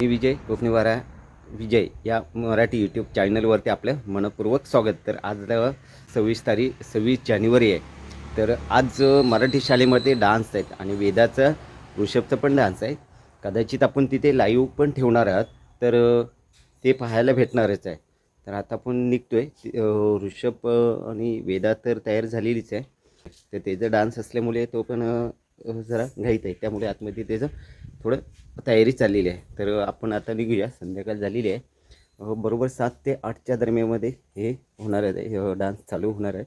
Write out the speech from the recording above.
मी विजय कोकणीवारा विजय या मराठी यूट्यूब चॅनलवरती आपलं मनपूर्वक स्वागत. तर आज सव्वीस तारीख सव्वीस जानेवारी आहे. तर आज मराठी शाळेमध्ये डान्स आहेत आणि वेदाचं ऋषभचं पण डान्स आहे. कदाचित आपण तिथे लाईव्ह पण ठेवणार आहात. तर ते पाहायला भेटणारच आहे. तर आता आपण निघतोय. आहे ऋषभ आणि वेदा तर तयार झालेलीच आहे. तर त्याचा डान्स असल्यामुळे तो पण जरा घाईत आहे. त्यामुळे आतमध्ये त्याचं थोडं तयारी चाललेली आहे. तर आपण आता निघूया. संध्याकाळ झालेली आहे. बरोबर सात ते आठच्या दरम्यानमध्ये हे होणार आहे. हे डान्स चालू होणार आहे.